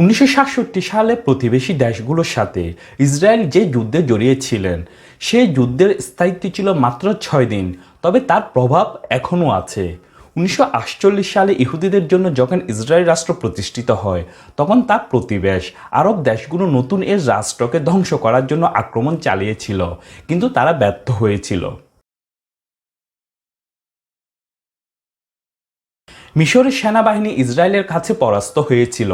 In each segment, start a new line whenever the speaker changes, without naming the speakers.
উনিশশো সাতষট্টি সালে প্রতিবেশী দেশগুলোর সাথে ইসরায়েল যে যুদ্ধে জড়িয়েছিলেন সেই যুদ্ধের স্থায়িত্ব ছিল মাত্র ছয় দিন, তবে তার প্রভাব এখনও আছে। উনিশশো আটচল্লিশ সালে ইহুদিদের জন্য যখন ইসরায়েল রাষ্ট্র প্রতিষ্ঠিত হয়, তখন তার প্রতিবেশ আরব দেশগুলো নতুন এর রাষ্ট্রকে ধ্বংস করার জন্য আক্রমণ চালিয়েছিল, কিন্তু তারা ব্যর্থ হয়েছিল। মিশরের সেনাবাহিনী ইসরায়েলের কাছে পরাস্ত হয়েছিল।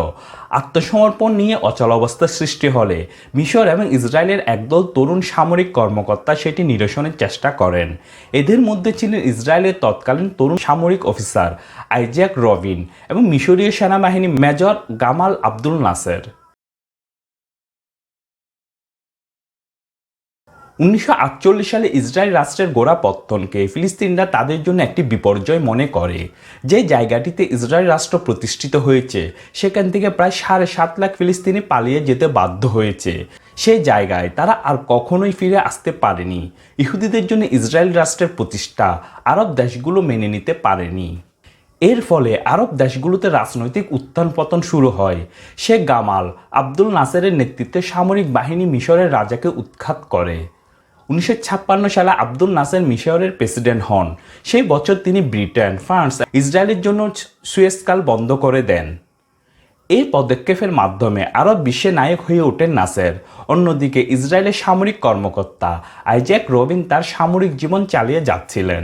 আত্মসমর্পণ নিয়ে অচল অবস্থার সৃষ্টি হলে মিশর এবং ইসরায়েলের একদল তরুণ সামরিক কর্মকর্তা সেটি নিরসনের চেষ্টা করেন। এদের মধ্যে ছিলেন ইসরায়েলের তৎকালীন তরুণ সামরিক অফিসার আইজ্যাক রবিন এবং মিশরীয় সেনাবাহিনী মেজর গামাল আব্দুল নাসের। উনিশশো আটচল্লিশ সালে ইসরায়েল রাষ্ট্রের গোড়াপত্তনকে ফিলিস্তিনরা তাদের জন্য একটি বিপর্যয় মনে করে। যে জায়গাটিতে ইসরায়েল রাষ্ট্র প্রতিষ্ঠিত হয়েছে, সেখান থেকে প্রায় সাড়ে সাত লাখ ফিলিস্তিনি পালিয়ে যেতে বাধ্য হয়েছে। সেই জায়গায় তারা আর কখনোই ফিরে আসতে পারেনি। ইহুদিদের জন্য ইসরায়েল রাষ্ট্রের প্রতিষ্ঠা আরব দেশগুলো মেনে নিতে পারেনি। এর ফলে আরব দেশগুলোতে রাজনৈতিক উত্থান পতন শুরু হয়। শেখ গামাল আব্দুল নাসেরের নেতৃত্বে সামরিক বাহিনী মিশরের রাজাকে উৎখাত করে। উনিশশো ছাপ্পান্ন সালে আব্দুল নাসের মিশরের প্রেসিডেন্ট হন। সেই বছর তিনি ব্রিটেন, ফ্রান্স, ইসরায়েলের জন্য সুয়েসকাল বন্ধ করে দেন। এই পদক্ষেপের মাধ্যমে আরব বিশ্বে নায়ক হয়ে ওঠেন নাসের। অন্যদিকে ইসরায়েলের সামরিক কর্মকর্তা আইজ্যাক রবিন তার সামরিক জীবন চালিয়ে যাচ্ছিলেন।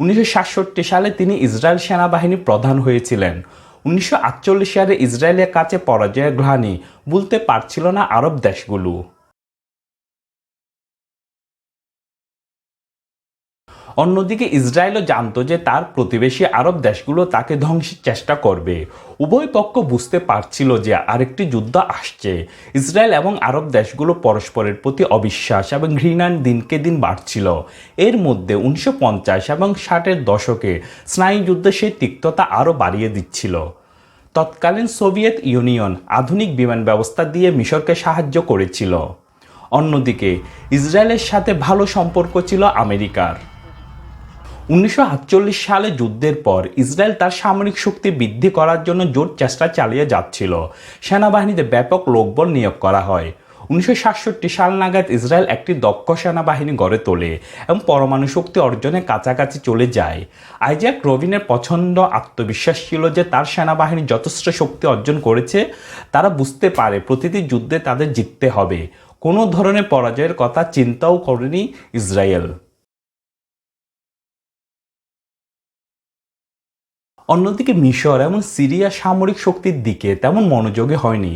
উনিশশো সাতষট্টি সালে তিনি ইসরায়েল সেনাবাহিনী প্রধান হয়েছিলেন। উনিশশো আটচল্লিশ সালে ইসরায়েলের কাছে পরাজয়ের গ্রহাণী বলতে পারছিল না আরব দেশগুলো। অন্যদিকে ইসরায়েলও জানত যে তার প্রতিবেশী আরব দেশগুলো তাকে ধ্বংসের চেষ্টা করবে। উভয় পক্ষ বুঝতে পারছিল যে আরেকটি যুদ্ধ আসছে। ইসরায়েল এবং আরব দেশগুলো পরস্পরের প্রতি অবিশ্বাস এবং ঘৃণার দিনকে দিন বাড়ছিল। এর মধ্যে উনিশশো পঞ্চাশ এবং ষাটের দশকে স্নায়ুযুদ্ধে সেই তিক্ততা আরও বাড়িয়ে দিচ্ছিল। তৎকালীন সোভিয়েত ইউনিয়ন আধুনিক বিমান ব্যবস্থা দিয়ে মিশরকে সাহায্য করেছিল। অন্যদিকে ইসরায়েলের সাথে ভালো সম্পর্ক ছিল আমেরিকার। উনিশশো আটচল্লিশ সালে যুদ্ধের পর ইসরায়েল তার সামরিক শক্তি বৃদ্ধি করার জন্য জোর চেষ্টা চালিয়ে যাচ্ছিল। সেনাবাহিনীতে ব্যাপক লোকবল নিয়োগ করা হয়। উনিশশো সাতষট্টি সাল নাগাদ ইসরায়েল একটি দক্ষ সেনাবাহিনী গড়ে তোলে এবং পরমাণু শক্তি অর্জনের কাছাকাছি চলে যায়। আইজ্যাক রবিনের পছন্দ আত্মবিশ্বাস ছিল যে তার সেনাবাহিনী যথেষ্ট শক্তি অর্জন করেছে, তারা বুঝতে পারে প্রতিটি যুদ্ধে তাদের জিততে হবে। কোনো ধরনের পরাজয়ের কথা চিন্তাও করেনি ইসরায়েল। অন্যদিকে মিশর এবং সিরিয়া সামরিক শক্তির দিকে তেমন মনোযোগী হয়নি।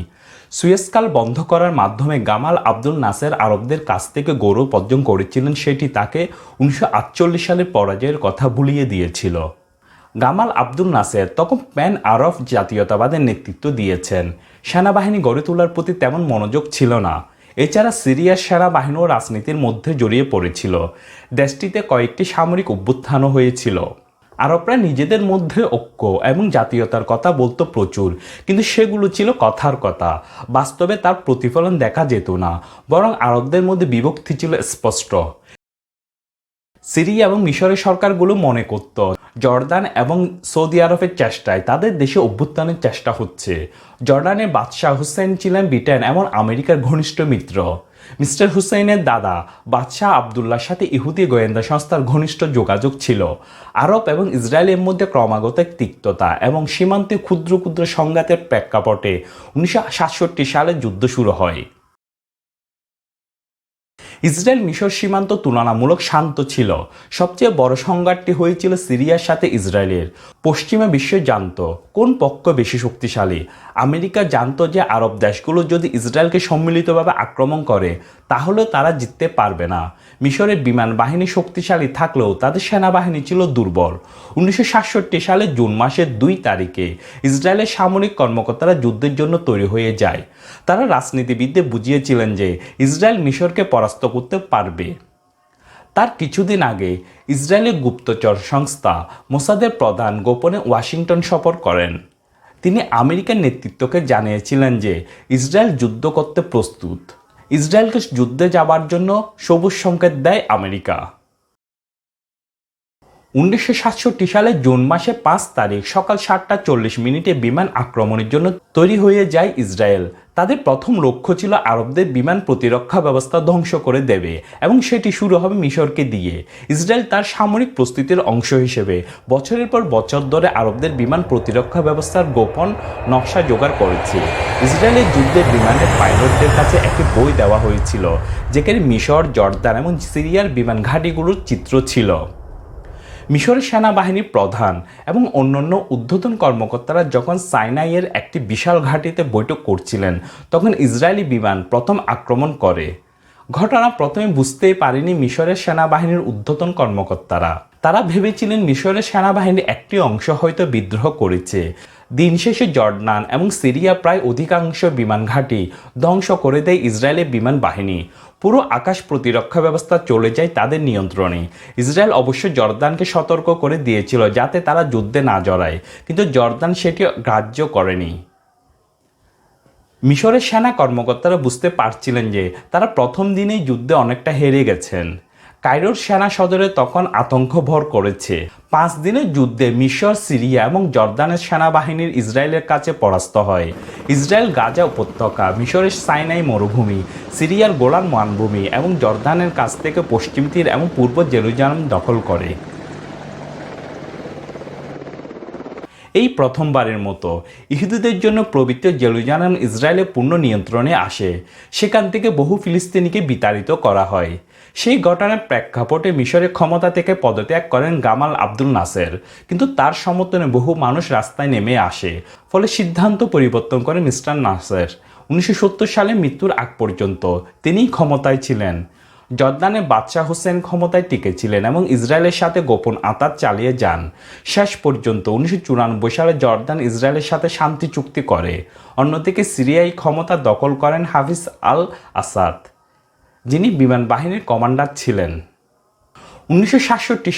সুয়েসকাল বন্ধ করার মাধ্যমে গামাল আব্দুল নাসের আরবদের কাছ থেকে গৌরব অর্জন করেছিলেন, সেটি তাকে উনিশশো আটচল্লিশ সালের পরাজয়ের কথা ভুলিয়ে দিয়েছিল। গামাল আব্দুল নাসের তখন প্যান আরব জাতীয়তাবাদের নেতৃত্ব দিয়েছেন। সেনাবাহিনী গড়ে তোলার প্রতি তেমন মনোযোগ ছিল না। এছাড়া সিরিয়ার সেনাবাহিনীও রাজনীতির মধ্যে জড়িয়ে পড়েছিল। দেশটিতে কয়েকটি সামরিক অভ্যুত্থানও হয়েছিল। আরবরা নিজেদের মধ্যে ঐক্য এবং জাতীয়তার কথা বলতো প্রচুর। কিন্তু সেগুলো ছিল কথার কথা। বাস্তবে তার প্রতিফলন দেখা যেত না, বরং আরবদের মধ্যে বিভক্তি ছিল স্পষ্ট। সিরিয়া এবং মিশরের সরকারগুলো মনে করত, জর্দান এবং সৌদি আরবের চেষ্টায় তাদের দেশে অভ্যুত্থানের চেষ্টা হচ্ছে। জর্ডানের বাদশাহ হুসেন ছিলেন ব্রিটেন এবং আমেরিকার ঘনিষ্ঠ মিত্র। মিস্টার হুসাইনের দাদা বাদশাহ আবদুল্লার সাথে ইহুদি গোয়েন্দা সংস্থার ঘনিষ্ঠ যোগাযোগ ছিল। আরব এবং ইসরায়েলের মধ্যে ক্রমাগত তিক্ততা এবং সীমান্তে ক্ষুদ্র ক্ষুদ্র সংঘাতের প্রেক্ষাপটে উনিশশো সাতষট্টি সালে যুদ্ধ শুরু হয়। ইসরায়েল মিশর সীমান্ত তুলনামূলক শান্ত ছিল। সবচেয়ে বড় সংঘাতটি হয়েছিল সিরিয়ার সাথে ইসরায়েলের। পশ্চিমা বিশ্ব জানত কোন পক্ষ বেশি শক্তিশালী। আমেরিকা জানত যে আরব দেশগুলো যদি ইসরায়েলকে সম্মিলিতভাবে আক্রমণ করে, তাহলে তারা জিততে পারবে না। মিশরের বিমান বাহিনী শক্তিশালী থাকলেও তাদের সেনাবাহিনী ছিল দুর্বল। উনিশশো সাতষট্টি সালে জুন মাসের দুই তারিখে ইসরায়েলের সামরিক কর্মকর্তারা যুদ্ধের জন্য তৈরি হয়ে যায়। তারা রাজনীতিবিদদের বুঝিয়েছিলেন যে ইসরায়েল মিশরকে পরাস্ত করতে পারবে। তার কিছুদিন আগে ইসরায়েলের গুপ্তচর সংস্থা মোসাদের প্রধান গোপনে ওয়াশিংটন সফর করেন। তিনি আমেরিকার নেতৃত্বকে জানিয়েছিলেন যে ইসরায়েল যুদ্ধ করতে প্রস্তুত। ইসরায়েলকে যুদ্ধে যাবার জন্য সবুজ সংকেত দেয় আমেরিকা। উনিশশো সাতষট্টি সালে জুন মাসে পাঁচ তারিখ সকাল সাতটা চল্লিশ মিনিটে বিমান আক্রমণের জন্য তৈরি হয়ে যায় ইসরায়েল। তাদের প্রথম লক্ষ্য ছিল আরবদের বিমান প্রতিরক্ষা ব্যবস্থা ধ্বংস করে দেবে এবং সেটি শুরু হবে মিশরকে দিয়ে। ইসরায়েল তার সামরিক প্রস্তুতির অংশ হিসেবে বছরের পর বছর ধরে আরবদের বিমান প্রতিরক্ষা ব্যবস্থার গোপন নকশা জোগাড় করেছে। ইসরায়েলের যুদ্ধের বিমানের পাইলটদের কাছে একটি বই দেওয়া হয়েছিল, যেখানে মিশর, জর্দান এবং সিরিয়ার বিমান ঘাঁটিগুলোর চিত্র ছিল। মিশরের সেনাবাহিনী প্রধান এবং অন্যান্য ঊর্ধ্বতন কর্মকর্তারা যখন সাইনাইয়ের একটি বিশাল ঘাঁটিতে বৈঠক করছিলেন, তখন ইসরায়েলি বিমান প্রথম আক্রমণ করে। ঘটনা প্রথমে বুঝতেই পারেনি মিশরের সেনাবাহিনীর ঊর্ধ্বতন কর্মকর্তারা। তারা ভেবেছিলেন মিশরের সেনাবাহিনীর একটি অংশ হয়তো বিদ্রোহ করেছে। দিন শেষে জর্ডান এবং সিরিয়া প্রায় অধিকাংশ বিমান ঘাঁটি ধ্বংস করে দেয় ইসরায়েলের বিমান বাহিনী। পুরো আকাশ প্রতিরক্ষা ব্যবস্থা চলে যায় তাদের নিয়ন্ত্রণে। ইসরায়েল অবশ্য জর্দানকে সতর্ক করে দিয়েছিল যাতে তারা যুদ্ধে না জড়ায়, কিন্তু জর্দান সেটি গ্রাহ্য করেনি। মিশরের সেনা কর্মকর্তারা বুঝতে পারছিলেন যে তারা প্রথম দিনেই যুদ্ধে অনেকটা হেরে গেছেন। কায়রোর সেনা সদরে তখন আতঙ্ক ভর করেছে। পাঁচ দিনের যুদ্ধে মিশর, সিরিয়া এবং জর্দানের সেনাবাহিনীর ইসরায়েলের কাছে পরাস্ত হয়। ইসরায়েল গাজা উপত্যকা, মিশরের সাইনাই মরুভূমি, সিরিয়ার গোলান মানভূমি এবং জর্দানের কাছ থেকে পশ্চিম তীর এবং পূর্ব জেরুজালেম দখল করে। এই প্রথমবারের মতো ইহুদিদের জন্য পবিত্র জেরুজালেম ইসরায়েলের পূর্ণ নিয়ন্ত্রণে আসে। সেখান থেকে বহু ফিলিস্তিনিকে বিতাড়িত করা হয়। সেই ঘটনার প্রেক্ষাপটে মিশরের ক্ষমতা থেকে পদত্যাগ করেন গামাল আব্দুল নাসের। কিন্তু তার সমর্থনে বহু মানুষ রাস্তায় নেমে আসে। ফলে সিদ্ধান্ত পরিবর্তন করে মিস্টার নাসের। উনিশশো সত্তর সালে মৃত্যুর আগ পর্যন্ত তিনিই ক্ষমতায় ছিলেন। জর্দানে বাদশাহ হোসেন ক্ষমতায় টিকেছিলেন এবং ইসরায়েলের সাথে গোপন আতাত চালিয়ে যান। শেষ পর্যন্ত উনিশশো চুরানব্বই সালে জর্দান ইসরায়েলের সাথে শান্তি চুক্তি করে। অন্যদিকে সিরিয়ায় ক্ষমতা দখল করেন হাফিজ আল আসাদ যিনি বিমান বাহিনীর কমান্ডার ছিলেন। উনিশশো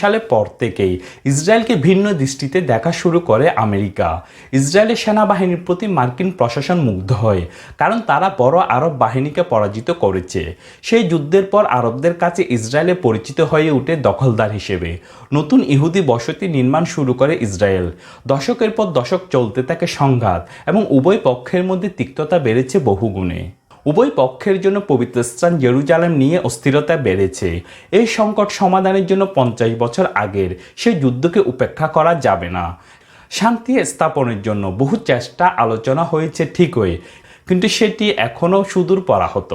সালের পর থেকেই ইসরায়েলকে ভিন্ন দৃষ্টিতে দেখা শুরু করে আমেরিকা। ইসরায়েলের সেনাবাহিনীর প্রতি মার্কিন প্রশাসন মুগ্ধ হয়, কারণ তারা বড় আরব বাহিনীকে পরাজিত করেছে। সেই যুদ্ধের পর আরবদের কাছে ইসরায়েলে পরিচিত হয়ে উঠে দখলদার হিসেবে। নতুন ইহুদি বসতি নির্মাণ শুরু করে ইসরায়েল। দশকের পর দশক চলতে থাকে সংঘাত এবং উভয় পক্ষের মধ্যে তিক্ততা বেড়েছে বহুগুণে। উভয় পক্ষের জন্য পবিত্র স্থান জেরুজালেম নিয়ে অস্থিরতা বেড়েছে। এই সংকট সমাধানের জন্য পঞ্চাশ বছর আগের সে যুদ্ধকে উপেক্ষা করা যাবে না। শান্তি স্থাপনের জন্য বহু চেষ্টা আলোচনা হয়েছে ঠিকই, কিন্তু সেটি এখনও সুদূর পরাহত।